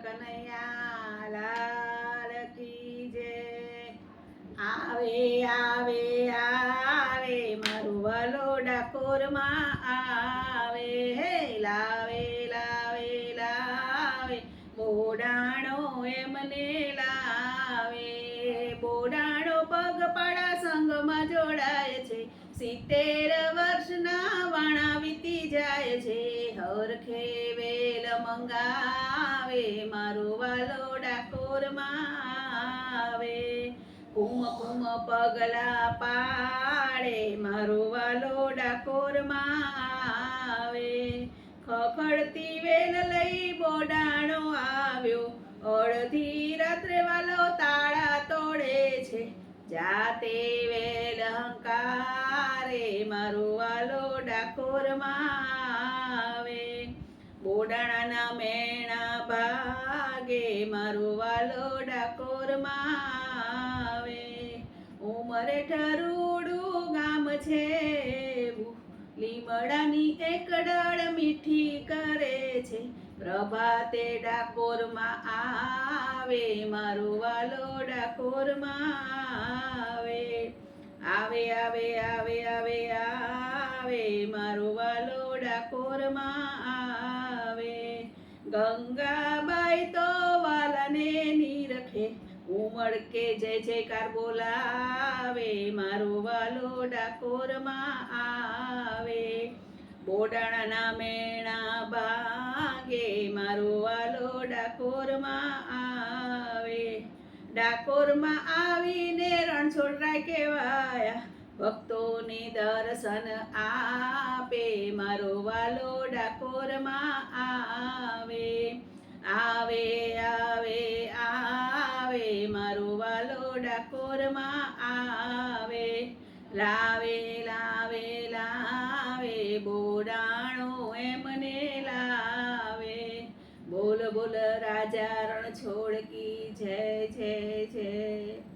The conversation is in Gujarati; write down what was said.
કનૈયા લાલ કી જય. આવે આવે આવે, મારું વાલો ડાકોરમાં આવે. હે, લાવે લાવે લાવે, બોડાણો એમને લાવે. બોડાણો પગપાળા સંઘમાં જોડાય છે. સિત્તેર વર્ષના વાણા વીતી જાય છે. હરખે વેલ મંગાવે, મારો વાલો ડાકોરમાં આવે કુમ કુમ પગલા પાડે, મારો વાલો ડાકોરમાં આવે ખખડતી વેલ લઈ બોડાણો આવ્યો. અડધી રાત્રે વાલો તાળા તોડે છે. જાતે વેલ હંકારે, મારો વાલો ડાકોરમાં આવે મેણા ભાગે મારું વાલો ડાકોરમાં આવે ઉમરે ઠરુડું ગામ છે લીમડાની એક મીઠી કરે છે. પ્રભાતે ડાકોરમાં આવે મારું વાલો ડાકોરમાં આવે આવે આવે આવે આવે ગંગાબાઈ તો વાલાને નીરખે ઉમળકે જય જયકાર બોલાવે, મારો વાલો ડાકોરમાં આવે. બોડાણાના મેણા ભાગે, મારો વાલો ડાકોરમાં આવે. ડાકોરમાં આવીને રણછોડરાય કહેવાયા, ભક્તોને દર્શન આપે, મારો વાલો ડાકોરમાં આવે ડાકોરમાં આવે, લાવે લાવે લાવે, બોડાણો એમને લાવે. બોલ બોલ રાજા રણછોડ કી જય જય જય.